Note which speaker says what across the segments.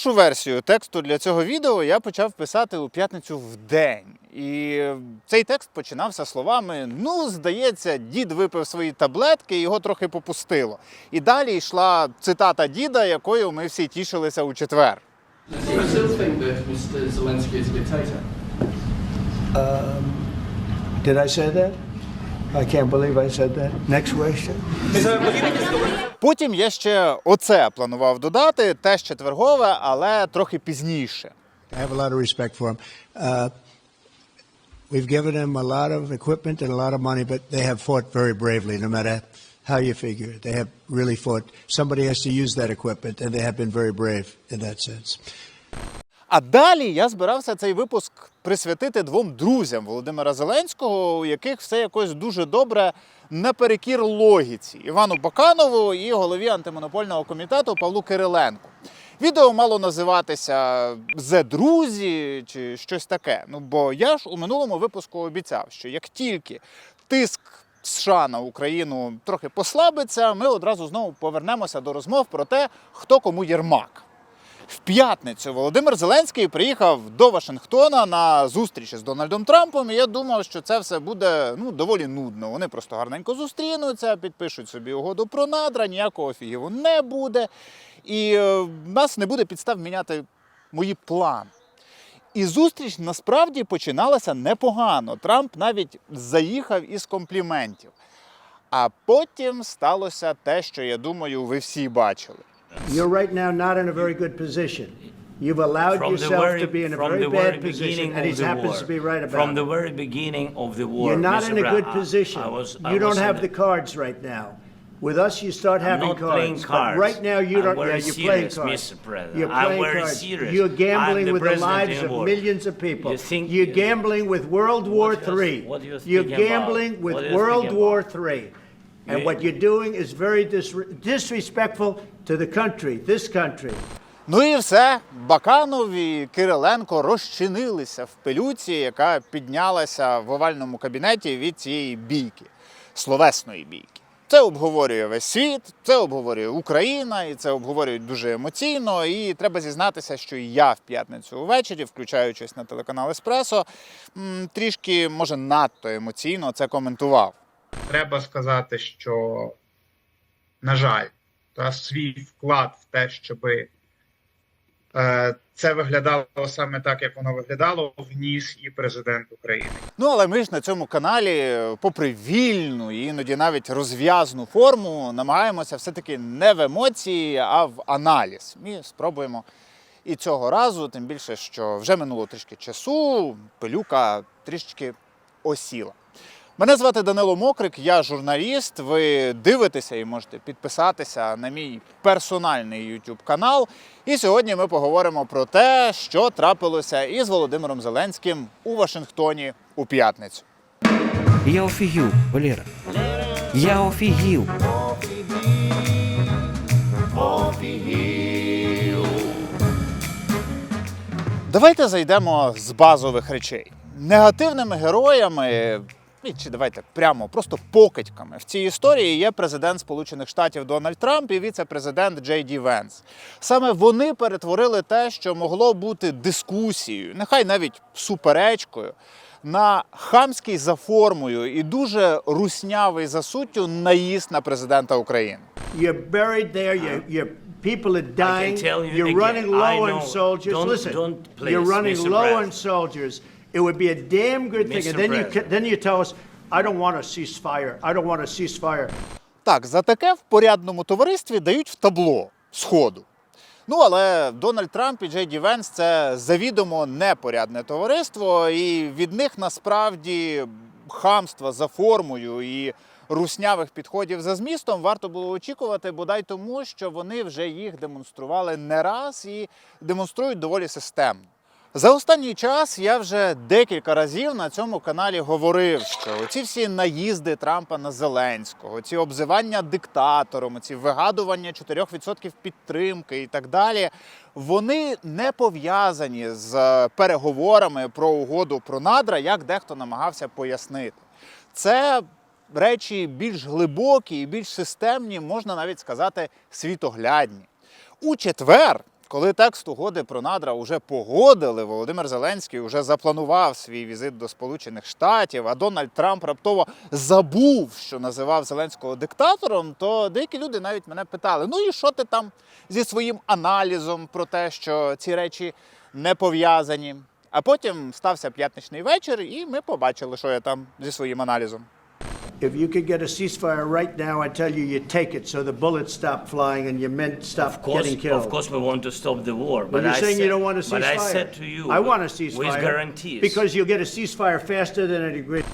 Speaker 1: Першу версію тексту для цього відео я почав писати у п'ятницю в день. І цей текст починався словами: ну, здається, дід випив свої таблетки, і його трохи попустило. І далі йшла цитата діда, якою ми всі тішилися у четвер.
Speaker 2: Um, did I say that? I can't believe I said that. Next question.
Speaker 1: Потім я ще оце планував додати, теж четвергове, але трохи пізніше.
Speaker 2: I have a lot of respect for him. Uh, we've given him a lot of equipment and a lot of money, but they have fought very bravely, no matter how you figure it. They have really fought. Somebody has to use that equipment, and they have been very brave in that sense.
Speaker 1: А далі я збирався цей випуск присвятити двом друзям Володимира Зеленського, у яких все якось дуже добре наперекір логіці Івану Баканову і голові антимонопольного комітету Павлу Кириленку. Відео мало називатися Зе друзі чи щось таке. Ну бо я ж у минулому випуску обіцяв, що як тільки тиск США на Україну трохи послабиться, ми одразу знову повернемося до розмов про те, хто кому єрмак. В п'ятницю Володимир Зеленський приїхав до Вашингтона на зустріч з Дональдом Трампом. І я думав, що це все буде ну доволі нудно. Вони просто гарненько зустрінуться, підпишуть собі угоду про надра, ніякого фігіву не буде. І е, в нас не буде підстав міняти мої плани. І зустріч насправді починалася непогано. Трамп навіть заїхав із компліментів. А потім сталося те, що я думаю, ви всі бачили.
Speaker 3: You're right now not in a very good position. You've allowed
Speaker 4: from the
Speaker 3: yourself
Speaker 4: very,
Speaker 3: to be in a
Speaker 4: from
Speaker 3: very
Speaker 4: the
Speaker 3: bad
Speaker 4: very
Speaker 3: position, and he
Speaker 4: the
Speaker 3: happens
Speaker 4: war.
Speaker 3: to be right about
Speaker 4: From the
Speaker 3: it.
Speaker 4: very beginning of the war,
Speaker 3: You're not
Speaker 4: Mr.
Speaker 3: in a good position.
Speaker 4: I was, I
Speaker 3: you don't have
Speaker 4: in
Speaker 3: the cards right now. With us, you start
Speaker 4: I'm
Speaker 3: having
Speaker 4: not
Speaker 3: cards.
Speaker 4: playing
Speaker 3: but
Speaker 4: cards.
Speaker 3: right now, you
Speaker 4: I'm
Speaker 3: don't.
Speaker 4: very
Speaker 3: yeah, you're playing
Speaker 4: serious,
Speaker 3: cards.
Speaker 4: Mr. President.
Speaker 3: You're
Speaker 4: I'm
Speaker 3: playing
Speaker 4: very
Speaker 3: cards.
Speaker 4: serious.
Speaker 3: You're gambling
Speaker 4: the
Speaker 3: with the
Speaker 4: president
Speaker 3: lives
Speaker 4: in
Speaker 3: of
Speaker 4: war.
Speaker 3: millions of people.
Speaker 4: You think-
Speaker 3: you're gambling with World War
Speaker 4: What you-
Speaker 3: III.
Speaker 4: what you
Speaker 3: You're
Speaker 4: about?
Speaker 3: gambling with
Speaker 4: What do you
Speaker 3: World War
Speaker 4: about?
Speaker 3: III. And
Speaker 4: You-
Speaker 3: what you're doing is very dis- disrespectful to the country, this country.
Speaker 1: Ну і все. Баканов і Кириленко розчинилися в пилюці, яка піднялася в овальному кабінеті від цієї бійки, словесної бійки. Це обговорює весь світ, це обговорює Україна, і це обговорюють дуже емоційно. І треба зізнатися, що і я в п'ятницю ввечері, включаючись на телеканал Еспресо, трішки, може, надто емоційно це коментував.
Speaker 5: треба сказати, що, на жаль, та свій вклад в те, щоб е, це виглядало саме так, як воно виглядало, вніс і президент України.
Speaker 1: Ну, але ми ж на цьому каналі, попри вільну і іноді навіть розв'язну форму, намагаємося все-таки не в емоції, а в аналіз. І спробуємо і цього разу, тим більше, що вже минуло трішки часу, пилюка трішки осіла. Мене звати Данило Мокрик, я журналіст. Ви дивитеся і можете підписатися на мій персональний YouTube канал. І сьогодні ми поговоримо про те, що трапилося із Володимиром Зеленським у Вашингтоні у п'ятницю.
Speaker 6: Я офігів, Валера. Я офігів.
Speaker 1: Давайте зайдемо з базових речей. Негативними героями, і чи давайте прямо просто покидьками в цій історії є президент Сполучених Штатів Дональд Трамп і віце-президент Джей Ді Венс. Саме вони перетворили те, що могло бути дискусією, нехай навіть суперечкою, на хамський за формою і дуже руснявий за суттю наїзд на президента України.
Speaker 3: You're buried there. You're, you're people are dying.
Speaker 4: tell you
Speaker 3: are
Speaker 4: again,
Speaker 3: running
Speaker 4: I
Speaker 3: low on soldiers.
Speaker 4: Don't-
Speaker 3: Listen,
Speaker 4: don't please,
Speaker 3: you're running
Speaker 4: Mr.
Speaker 3: low on soldiers. It would be a damn good thing.
Speaker 4: Mr.
Speaker 3: And then you ca-
Speaker 4: President.
Speaker 3: then you tell us, I don't want a ceasefire. I don't want a ceasefire.
Speaker 1: Так, за таке в порядному товаристві дають в табло сходу. Ну, але Дональд Трамп і Джей Ді Венс це завідомо непорядне товариство, і від них насправді хамства за формою і руснявих підходів за змістом варто було очікувати, бодай тому, що вони вже їх демонстрували не раз і демонструють доволі системно. За останній час я вже декілька разів на цьому каналі говорив, що ці всі наїзди Трампа на Зеленського, ці обзивання диктатором, ці вигадування 4% підтримки і так далі, вони не пов'язані з переговорами про угоду про надра, як дехто намагався пояснити. Це речі більш глибокі і більш системні, можна навіть сказати, світоглядні. У четвер, Коли текст угоди про надра вже погодили, Володимир Зеленський вже запланував свій візит до Сполучених Штатів, а Дональд Трамп раптово забув, що називав Зеленського диктатором, то деякі люди навіть мене питали: ну і що ти там зі своїм аналізом про те, що ці речі не пов'язані? А потім стався п'ятничний вечір, і ми побачили, що я там зі своїм аналізом.
Speaker 3: If you could get a ceasefire right now, I tell you, you take it so the bullets stop flying and your men stop
Speaker 4: Of course,
Speaker 3: getting killed.
Speaker 4: of course, we want to stop the war.
Speaker 3: But
Speaker 4: But,
Speaker 3: you're
Speaker 4: I
Speaker 3: saying
Speaker 4: said,
Speaker 3: you don't want a ceasefire.
Speaker 4: But I said to you,
Speaker 3: I want a ceasefire.
Speaker 4: with guarantees.
Speaker 3: Because you'll get a ceasefire faster than an agreement.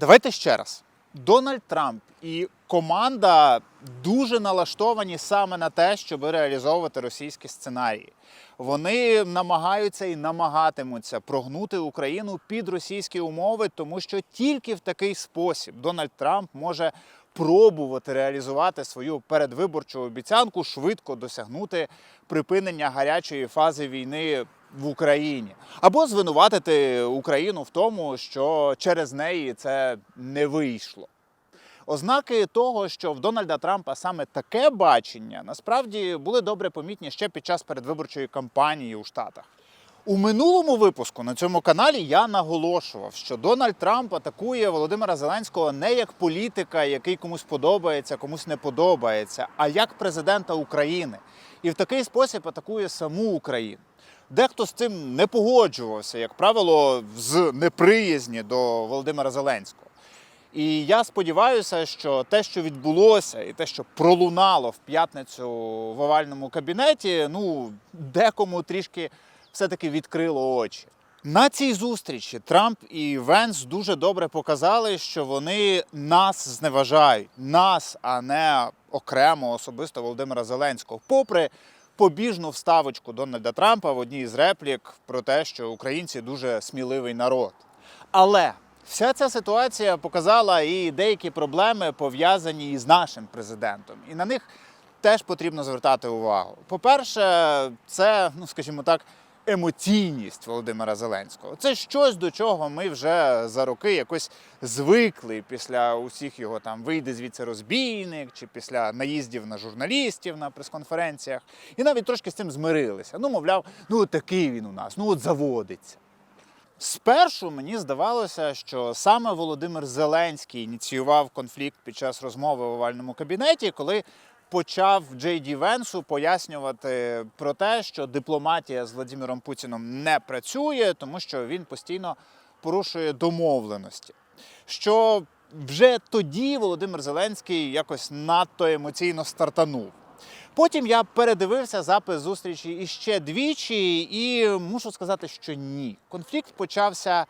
Speaker 1: Давайте ще раз. Дональд Трамп і команда дуже налаштовані саме на те, щоб реалізовувати російські сценарії. Вони намагаються і намагатимуться прогнути Україну під російські умови, тому що тільки в такий спосіб Дональд Трамп може пробувати реалізувати свою передвиборчу обіцянку швидко досягнути припинення гарячої фази війни в Україні, або звинуватити Україну в тому, що через неї це не вийшло. Ознаки того, що в Дональда Трампа саме таке бачення, насправді були добре помітні ще під час передвиборчої кампанії у Штатах. У минулому випуску на цьому каналі я наголошував, що Дональд Трамп атакує Володимира Зеленського не як політика, який комусь подобається, комусь не подобається, а як президента України. І в такий спосіб атакує саму Україну. Дехто з цим не погоджувався, як правило, з неприязні до Володимира Зеленського. І я сподіваюся, що те, що відбулося, і те, що пролунало в п'ятницю в овальному кабінеті, ну декому трішки все-таки відкрило очі. На цій зустрічі Трамп і Венс дуже добре показали, що вони нас зневажають, нас, а не окремо особисто Володимира Зеленського, попри побіжну вставочку Дональда Трампа в одній з реплік про те, що українці дуже сміливий народ. Але вся ця ситуація показала і деякі проблеми пов'язані із нашим президентом, і на них теж потрібно звертати увагу. По-перше, це, ну скажімо так, емоційність Володимира Зеленського. Це щось, до чого ми вже за роки якось звикли після усіх його там вийде звідси розбійник, чи після наїздів на журналістів на прес-конференціях, і навіть трошки з цим змирилися. Ну, мовляв, ну такий він у нас, ну от заводиться. Спершу мені здавалося, що саме Володимир Зеленський ініціював конфлікт під час розмови в овальному кабінеті, коли почав Джей Ді Венсу пояснювати про те, що дипломатія з Владимиром Путіном не працює, тому що він постійно порушує домовленості. Що вже тоді Володимир Зеленський якось надто емоційно стартанув. Потім я передивився запис зустрічі іще двічі, і мушу сказати, що ні. Конфлікт почався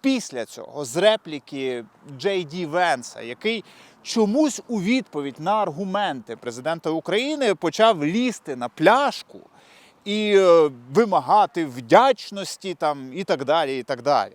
Speaker 1: після цього з репліки Джей Ді Венса, який чомусь у відповідь на аргументи президента України почав лізти на пляшку і е, вимагати вдячності там і так далі. І так далі.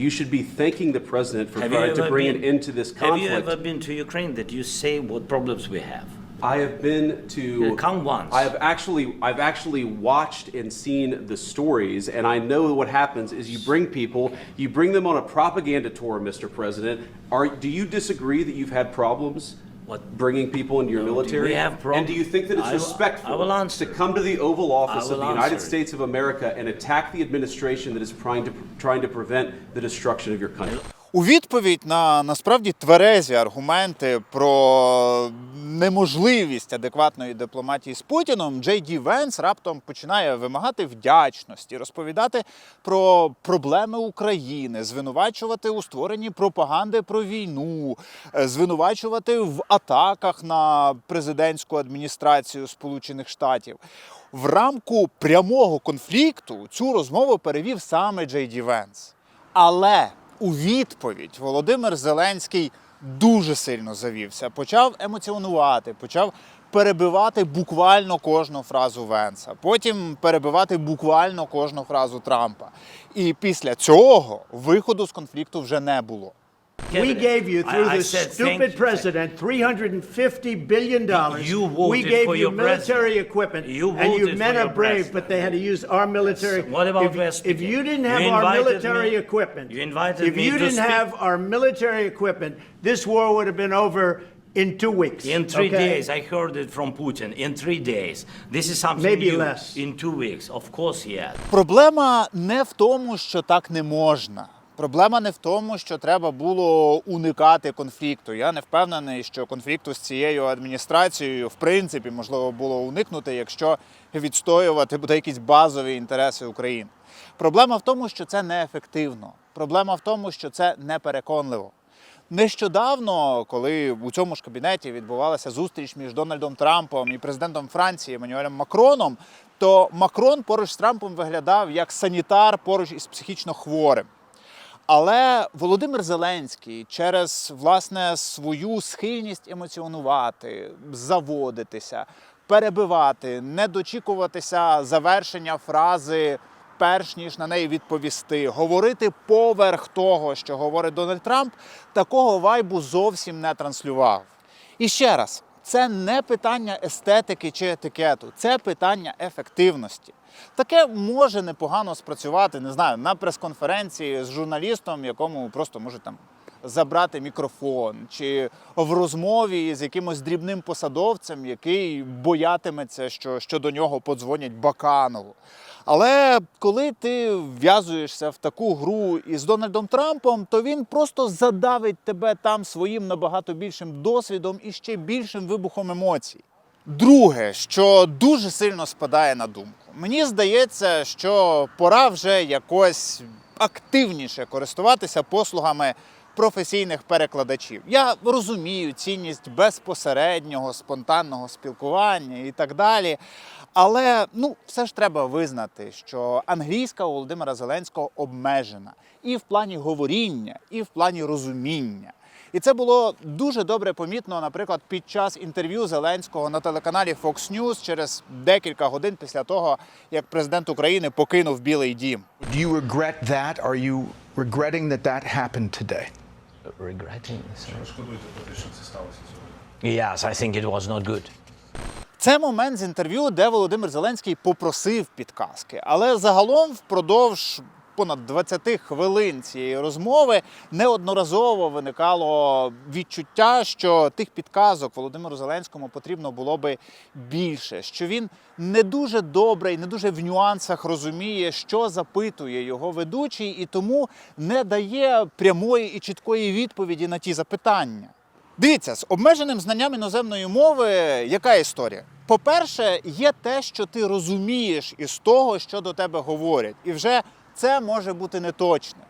Speaker 7: You should be thanking the president for trying to bring
Speaker 4: been-
Speaker 7: an end to this
Speaker 4: Have you ever been to Ukraine that you say what problems we have?
Speaker 7: I have been to.
Speaker 4: Yeah, come once.
Speaker 7: I have actually, I've actually watched and seen the stories, and I know what happens is you bring people, you bring them on a propaganda tour, Mr. President. Are do you disagree that you've had problems?
Speaker 4: What?
Speaker 7: Bringing people into your military?
Speaker 4: we have
Speaker 7: And do you think that it's
Speaker 4: I will-
Speaker 7: respectful
Speaker 4: I will answer.
Speaker 7: to come to the Oval Office of
Speaker 4: will
Speaker 7: the United
Speaker 4: answer.
Speaker 7: States of America and attack the administration that is trying to trying to prevent the destruction of your country?
Speaker 1: У відповідь на насправді тверезі аргументи про неможливість адекватної дипломатії з Путіном, Джей Ді Венс раптом починає вимагати вдячності, розповідати про проблеми України, звинувачувати у створенні пропаганди про війну, е, звинувачувати в атаках на президентську адміністрацію Сполучених Штатів. В рамку прямого конфлікту цю розмову перевів саме Джей Ді Венс. Але у відповідь Володимир Зеленський дуже сильно завівся, почав емоціонувати, почав перебивати буквально кожну фразу Венса, потім перебивати буквально кожну фразу Трампа. І після цього виходу з конфлікту вже не було.
Speaker 3: We gave you, through
Speaker 4: I- I
Speaker 3: the
Speaker 4: said thank
Speaker 3: stupid
Speaker 4: you.
Speaker 3: president, $350 billion.
Speaker 4: You
Speaker 3: We
Speaker 4: voted
Speaker 3: gave
Speaker 4: for
Speaker 3: you
Speaker 4: your
Speaker 3: military
Speaker 4: president.
Speaker 3: equipment.
Speaker 4: You
Speaker 3: and you
Speaker 4: voted
Speaker 3: men
Speaker 4: for
Speaker 3: are
Speaker 4: your
Speaker 3: brave,
Speaker 4: president.
Speaker 3: but they had to use our military.
Speaker 4: What about
Speaker 3: if,
Speaker 4: West
Speaker 3: if you didn't have
Speaker 4: You
Speaker 3: our
Speaker 4: invited
Speaker 3: military
Speaker 4: me-
Speaker 3: equipment,
Speaker 4: you invited
Speaker 3: if
Speaker 4: me
Speaker 3: you
Speaker 4: to
Speaker 3: didn't
Speaker 4: speak-
Speaker 3: have our military equipment, this war would have been over In two weeks.
Speaker 4: In three
Speaker 3: okay?
Speaker 4: days, I heard it from Putin. In three days. This is something
Speaker 3: Maybe
Speaker 4: new.
Speaker 3: less.
Speaker 4: In two weeks, of course, yeah.
Speaker 1: Проблема не в тому, що так не можна. Проблема не в тому, що треба було уникати конфлікту. Я не впевнений, що конфлікту з цією адміністрацією в принципі можливо було уникнути, якщо відстоювати буде якісь базові інтереси України. Проблема в тому, що це неефективно. Проблема в тому, що це непереконливо. Нещодавно, коли у цьому ж кабінеті відбувалася зустріч між Дональдом Трампом і президентом Франції Еммануелем Макроном, то Макрон поруч з Трампом виглядав як санітар поруч із психічно хворим. Але Володимир Зеленський через власне свою схильність емоціонувати, заводитися, перебивати, не дочікуватися завершення фрази, перш ніж на неї відповісти, говорити поверх того, що говорить Дональд Трамп, такого вайбу зовсім не транслював. І ще раз, це не питання естетики чи етикету, це питання ефективності. Таке може непогано спрацювати, не знаю, на прес-конференції з журналістом, якому просто може там забрати мікрофон, чи в розмові з якимось дрібним посадовцем, який боятиметься, що, що до нього подзвонять Баканову. Але коли ти вв'язуєшся в таку гру із Дональдом Трампом, то він просто задавить тебе там своїм набагато більшим досвідом і ще більшим вибухом емоцій. Друге, що дуже сильно спадає на думку, мені здається, що пора вже якось активніше користуватися послугами професійних перекладачів. Я розумію цінність безпосереднього, спонтанного спілкування і так далі. Але ну, все ж треба визнати, що англійська у Володимира Зеленського обмежена і в плані говоріння, і в плані розуміння. І це було дуже добре помітно, наприклад, під час інтерв'ю Зеленського на телеканалі Fox News через декілька годин після того, як президент України покинув Білий Дім.
Speaker 8: Do you regret that? Are you regretting that that happened today?
Speaker 9: regretting. Yes, I think it was not good.
Speaker 1: Це момент з інтерв'ю, де Володимир Зеленський попросив підказки. Але загалом впродовж понад 20 хвилин цієї розмови неодноразово виникало відчуття, що тих підказок Володимиру Зеленському потрібно було би більше, що він не дуже добре і не дуже в нюансах розуміє, що запитує його ведучий, і тому не дає прямої і чіткої відповіді на ті запитання. Дивіться, з обмеженим знанням іноземної мови яка історія? По-перше, є те, що ти розумієш із того, що до тебе говорять, і вже це може бути неточне.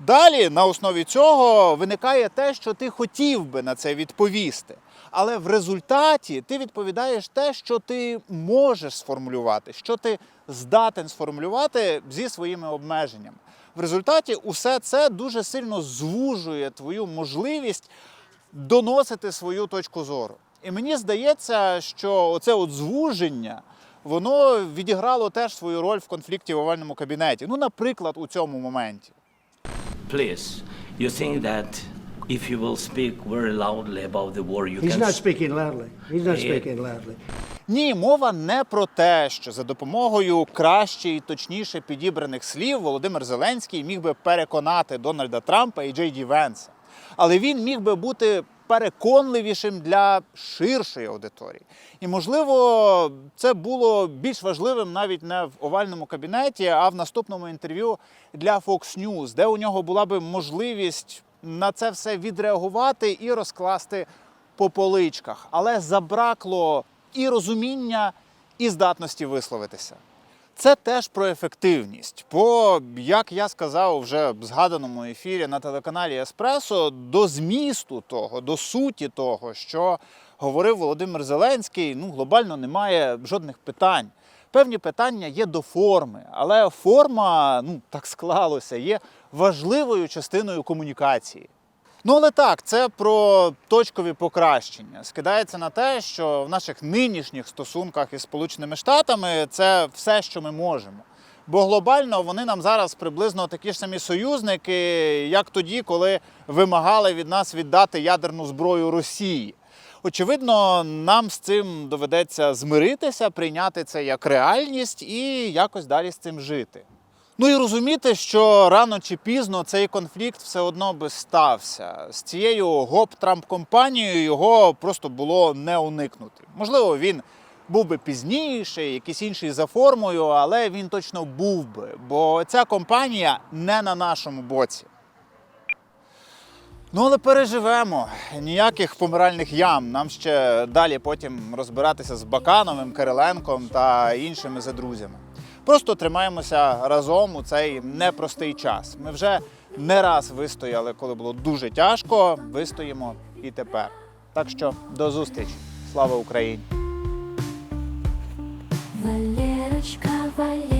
Speaker 1: Далі, на основі цього, виникає те, що ти хотів би на це відповісти. Але в результаті ти відповідаєш те, що ти можеш сформулювати, що ти здатен сформулювати зі своїми обмеженнями. В результаті усе це дуже сильно звужує твою можливість доносити свою точку зору. І мені здається, що оце от звуження воно відіграло теж свою роль в конфлікті в овальному кабінеті. Ну, наприклад, у цьому моменті.
Speaker 4: Please, you think that if you will speak very loudly about the war, you
Speaker 3: He's
Speaker 4: can
Speaker 3: not speaking loudly. He's not
Speaker 4: Yeah.
Speaker 3: speaking loudly.
Speaker 1: Ні, мова не про те, що за допомогою краще і точніше підібраних слів Володимир Зеленський міг би переконати Дональда Трампа і Джей Ді Венса. Але він міг би бути переконливішим для ширшої аудиторії. І, можливо, це було більш важливим навіть не в овальному кабінеті, а в наступному інтерв'ю для Fox News, де у нього була би можливість на це все відреагувати і розкласти по поличках. Але забракло і розуміння, і здатності висловитися. Це теж про ефективність. Бо, як я сказав вже в згаданому ефірі на телеканалі Еспресо, до змісту того, до суті того, що говорив Володимир Зеленський, ну глобально немає жодних питань. Певні питання є до форми, але форма, ну так склалося, є важливою частиною комунікації. Ну, але так, це про точкові покращення. Скидається на те, що в наших нинішніх стосунках із Сполученими Штатами це все, що ми можемо. Бо глобально вони нам зараз приблизно такі ж самі союзники, як тоді, коли вимагали від нас віддати ядерну зброю Росії. Очевидно, нам з цим доведеться змиритися, прийняти це як реальність і якось далі з цим жити. Ну і розуміти, що рано чи пізно цей конфлікт все одно би стався. З цією гоп-трамп-компанією його просто було не уникнути. Можливо, він був би пізніше, якийсь інший за формою, але він точно був би, бо ця компанія не на нашому боці. Ну, але переживемо. Ніяких помиральних ям. Нам ще далі потім розбиратися з Бакановим, Кириленком та іншими задрузями. Просто тримаємося разом у цей непростий час. Ми вже не раз вистояли, коли було дуже тяжко. Вистоїмо і тепер. Так що до зустрічі. Слава Україні!
Speaker 10: Валерочка, Валерочка.